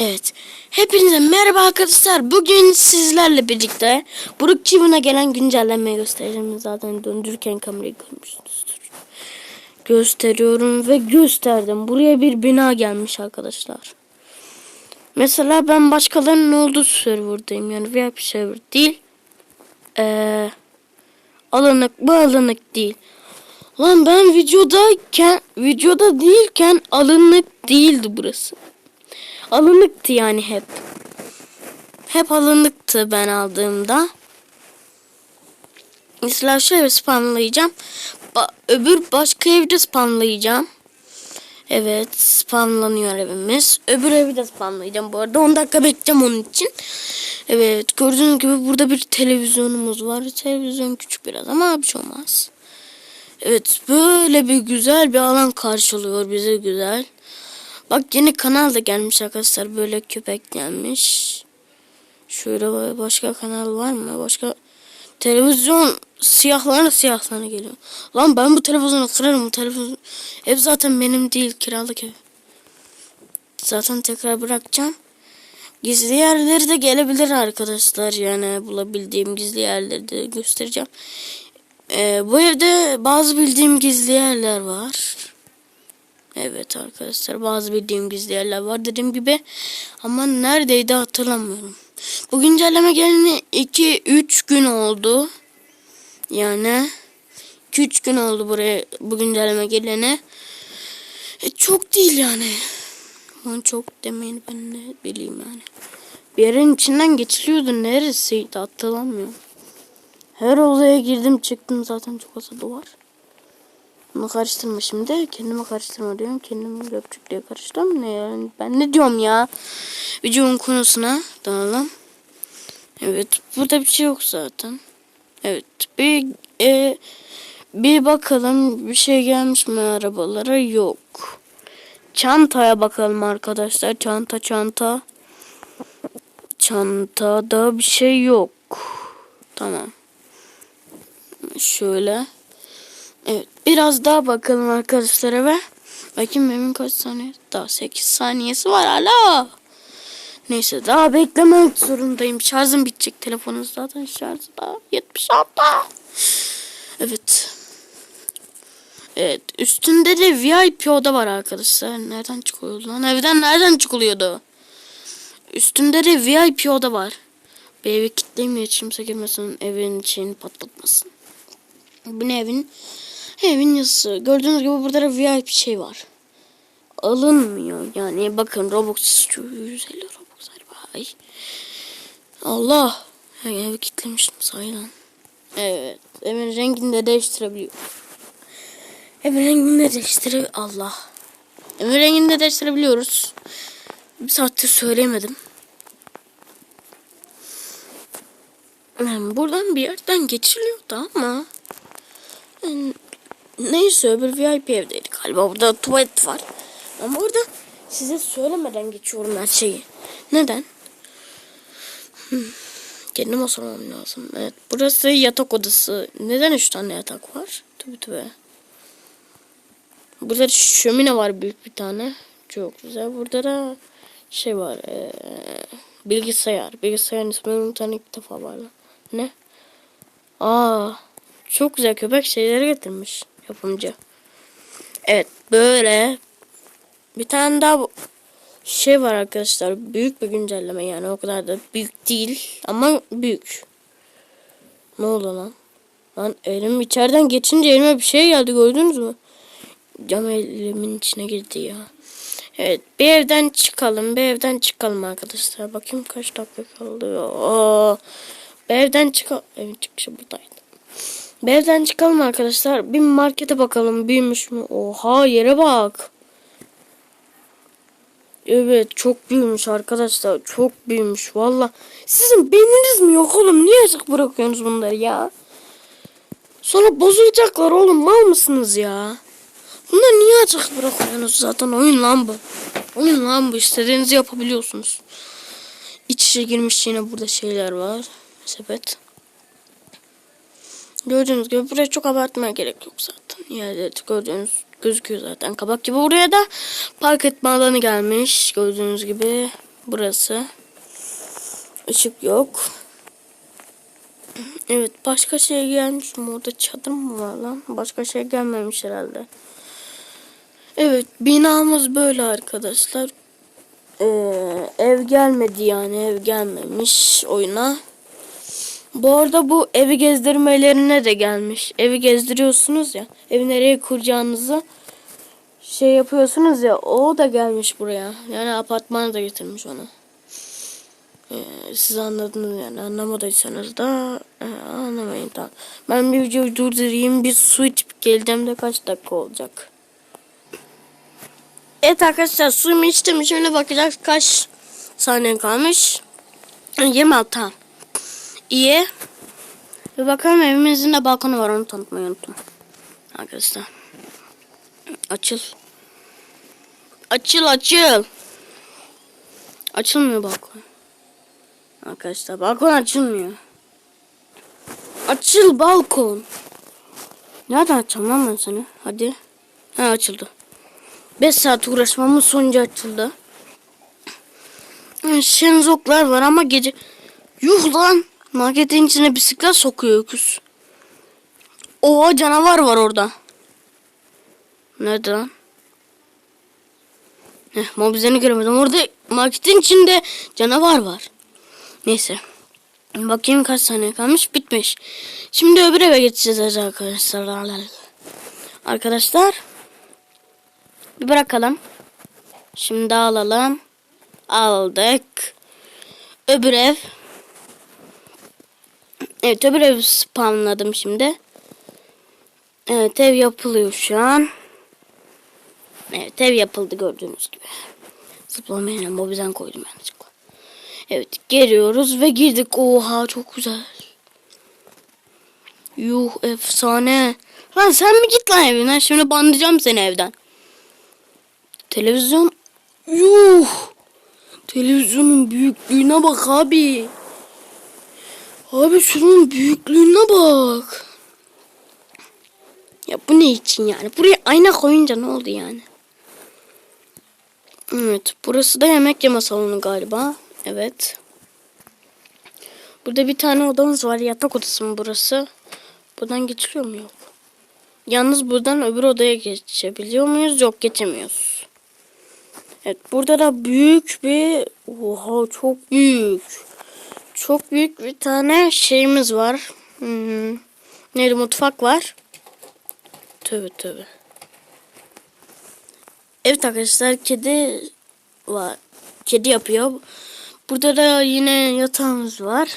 Evet. Hepinize merhaba arkadaşlar. Bugün sizlerle birlikte Brook Chiven'a gelen güncellemeyi göstereceğim. Zaten döndürürken kamerayı görmüşsünüzdür. Gösteriyorum ve gösterdim. Buraya bir bina gelmiş arkadaşlar. Mesela ben başkalarının olduğu serverdayım. Yani VIP server değil. Ee, alınık bu alınık değil. Lan ben videodayken videoda değilken alınık değildi burası. Alınıktı yani hep. Hep alınıktı ben aldığımda. Mesela şöyle spamlayacağım. Ba- öbür başka evde spamlayacağım. Evet spamlanıyor evimiz. Öbür evi de spamlayacağım bu arada. 10 dakika bekleyeceğim onun için. Evet gördüğünüz gibi burada bir televizyonumuz var. Televizyon küçük biraz ama bir şey olmaz. Evet böyle bir güzel bir alan karşılıyor bize güzel. Bak yeni kanal da gelmiş arkadaşlar. Böyle köpek gelmiş. Şöyle başka kanal var mı? Başka televizyon siyahlarına siyahlarına geliyor. Lan ben bu televizyonu kırarım. Bu televizyon ev zaten benim değil kiralık ev. Zaten tekrar bırakacağım. Gizli yerleri de gelebilir arkadaşlar. Yani bulabildiğim gizli yerleri de göstereceğim. Ee, bu evde bazı bildiğim gizli yerler var. Evet arkadaşlar bazı bildiğim gizli yerler var dediğim gibi ama neredeydi hatırlamıyorum. Bu güncelleme geleni 2-3 gün oldu. Yani 2-3 gün oldu buraya bu güncelleme gelene. E, çok değil yani. Aman çok demeyin ben ne bileyim yani. Bir yerin içinden geçiliyordu neresiydi hatırlamıyorum. Her odaya girdim çıktım zaten çok az duvar. Bunu karıştırma şimdi. Kendime karıştırma diyorum. Kendimi löpçük diye karıştırdım. Ne yani? Ben ne diyorum ya? Videonun konusuna dalalım. Evet. Burada bir şey yok zaten. Evet. Bir e, bir bakalım bir şey gelmiş mi arabalara? Yok. Çantaya bakalım arkadaşlar. Çanta çanta. Çantada bir şey yok. Tamam. Şöyle. Evet. Biraz daha bakalım arkadaşlar eve. Bakayım benim kaç saniye? Daha 8 saniyesi var hala. Neyse daha beklemek zorundayım. Şarjım bitecek. Telefonun zaten şarjı da 76. Evet. Evet. Üstünde de VIP oda var arkadaşlar. Nereden çıkıyordu lan? Evden nereden çıkılıyordu? Üstünde de VIP oda var. Bir evi kilitleyeyim kimse girmesin. Evin şeyini patlatmasın. Bu ne evin? Evin yazısı. Gördüğünüz gibi burada da VIP şey var. Alınmıyor. Yani bakın Robux istiyor. 150 Robux Ay. Allah. Ya, evi kilitlemiştim sayılan. Evet. Evin rengini de değiştirebiliyor. Evin rengini de değiştire... Allah. Evin rengini de değiştirebiliyoruz. Bir saattir söyleyemedim. Yani buradan bir yerden geçiliyordu ama... Yani neyse öbür VIP evdeydi galiba. Burada tuvalet var. Ama orada size söylemeden geçiyorum her şeyi. Neden? Hmm. Kendime sormam lazım. Evet. Burası yatak odası. Neden üç tane yatak var? Tabi tabi. Burada şömine var büyük bir tane. Çok güzel. Burada da şey var. Ee, bilgisayar. Bilgisayarın ismini tane ilk defa var. Ne? Aa, çok güzel köpek şeyleri getirmiş yapımcı. Evet böyle bir tane daha şey var arkadaşlar. Büyük bir güncelleme yani o kadar da büyük değil ama büyük. Ne oldu lan? Lan elim içeriden geçince elime bir şey geldi gördünüz mü? Cam elimin içine girdi ya. Evet bir evden çıkalım bir evden çıkalım arkadaşlar. Bakayım kaç dakika kaldı. Aa, bir evden çıkalım. Evin çıkışı buradaydı. Bir çıkalım arkadaşlar. Bir markete bakalım büyümüş mü? Oha yere bak. Evet çok büyümüş arkadaşlar. Çok büyümüş valla. Sizin beyniniz mi yok oğlum? Niye açık bırakıyorsunuz bunları ya? Sonra bozulacaklar oğlum. Mal mısınız ya? Bunları niye açık bırakıyorsunuz zaten? Oyun lan bu. Oyun lan bu. İstediğinizi yapabiliyorsunuz. İç içe girmiş yine burada şeyler var. Sepet. Gördüğünüz gibi buraya çok abartmaya gerek yok zaten. Yerleri gördüğünüz gözüküyor zaten kabak gibi. Buraya da park etme alanı gelmiş. Gördüğünüz gibi. burası. Işık yok. Evet başka şey gelmiş mi? Orada çadır mı var lan? Başka şey gelmemiş herhalde. Evet binamız böyle arkadaşlar. Ee, ev gelmedi yani ev gelmemiş oyuna. Bu arada bu evi gezdirmelerine de gelmiş. Evi gezdiriyorsunuz ya. Evi nereye kuracağınızı şey yapıyorsunuz ya. O da gelmiş buraya. Yani apartmana da getirmiş onu. Ee, siz anladınız yani anlamadıysanız da e, anlamayın tamam. Ben bir videoyu durdurayım bir su içip geleceğim de kaç dakika olacak. Evet arkadaşlar suyumu içtim şimdi bakacağız kaç saniye kalmış. 26 tamam. İyi. Bir bakalım evimizin de balkonu var onu tanıtmayı unuttum. Arkadaşlar. Açıl. Açıl açıl. Açılmıyor balkon. Arkadaşlar balkon açılmıyor. Açıl balkon. Nereden açacağım lan ben seni? Hadi. Ha açıldı. 5 saat uğraşmamın sonucu açıldı. Şenzoklar var ama gece... Yuh lan. Marketin içine bisiklet sokuyor öküz. Oha canavar var orada. Nerede lan? Heh, mobizeni göremedim. Orada marketin içinde canavar var. Neyse. Bakayım kaç saniye kalmış. Bitmiş. Şimdi öbür eve geçeceğiz arkadaşlar. Arkadaşlar. Bir bırakalım. Şimdi alalım. Aldık. Öbür ev. Evet öbür ev spamladım şimdi. Evet ev yapılıyor şu an. Evet ev yapıldı gördüğünüz gibi. Zıplamayla mobizden koydum yanlışlıkla. Evet geliyoruz ve girdik. Oha çok güzel. Yuh efsane. Lan sen mi git lan evinden? Şimdi bandıracağım seni evden. Televizyon. Yuh. Televizyonun büyüklüğüne bak abi. Abi şunun büyüklüğüne bak. Ya bu ne için yani? Buraya ayna koyunca ne oldu yani? Evet. Burası da yemek yeme salonu galiba. Evet. Burada bir tane odamız var. Yatak odası mı burası? Buradan geçiliyor mu? Yok. Yalnız buradan öbür odaya geçebiliyor muyuz? Yok geçemiyoruz. Evet. Burada da büyük bir... Oha çok büyük. Çok büyük bir tane şeyimiz var. Hmm. Neydi mutfak var. Tövbe tövbe. Evet arkadaşlar kedi var. Kedi yapıyor. Burada da yine yatağımız var.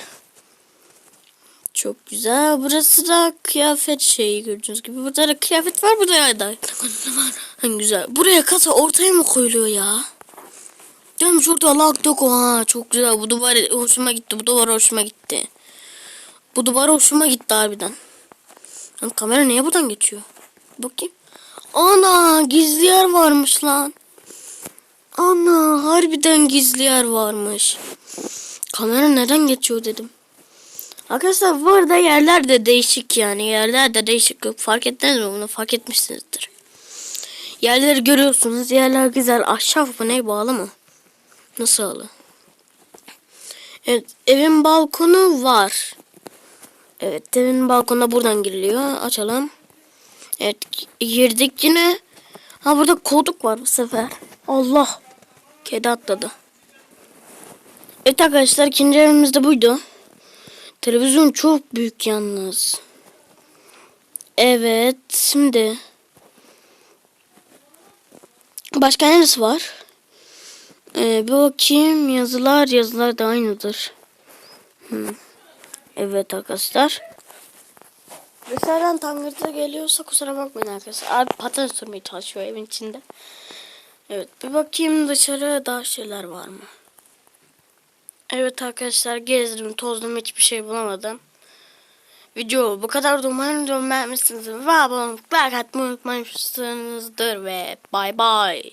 Çok güzel. Burası da kıyafet şeyi gördüğünüz gibi. Burada da kıyafet var. Burada da var. En güzel. Buraya kasa ortaya mı koyuluyor ya? Mi? Şurada lag yok o ha. Çok güzel. Bu duvar hoşuma gitti. Bu duvar hoşuma gitti. Bu duvar hoşuma gitti harbiden. Lan kamera niye buradan geçiyor? Bakayım. Ana gizli yer varmış lan. Ana harbiden gizli yer varmış. Kamera neden geçiyor dedim. Arkadaşlar bu arada yerler de değişik yani. Yerler de değişik. Fark ettiniz mi bunu? Fark etmişsinizdir. Yerleri görüyorsunuz. Yerler güzel. Ahşap mı ne bağlı mı? Nasıl bağlı? Evet evin balkonu var. Evet evin balkonuna buradan giriliyor. Açalım. Evet girdik yine. Ha burada koltuk var bu sefer. Allah. Kedi atladı. Evet arkadaşlar ikinci evimiz de buydu. Televizyon çok büyük yalnız. Evet şimdi. Başka neresi var? Ee, bir bakayım yazılar yazılar da aynıdır. Hmm. Evet arkadaşlar. Dışarıdan tangırtı geliyorsa kusura bakmayın arkadaşlar. Abi paten sürmeye çalışıyor evin içinde. Evet bir bakayım dışarı daha şeyler var mı? Evet arkadaşlar gezdim tozdum hiçbir şey bulamadım. Video bu kadar da umarım beğenmişsinizdir. Ve abone olmayı like atmayı unutmaymışsınızdır ve bay bay.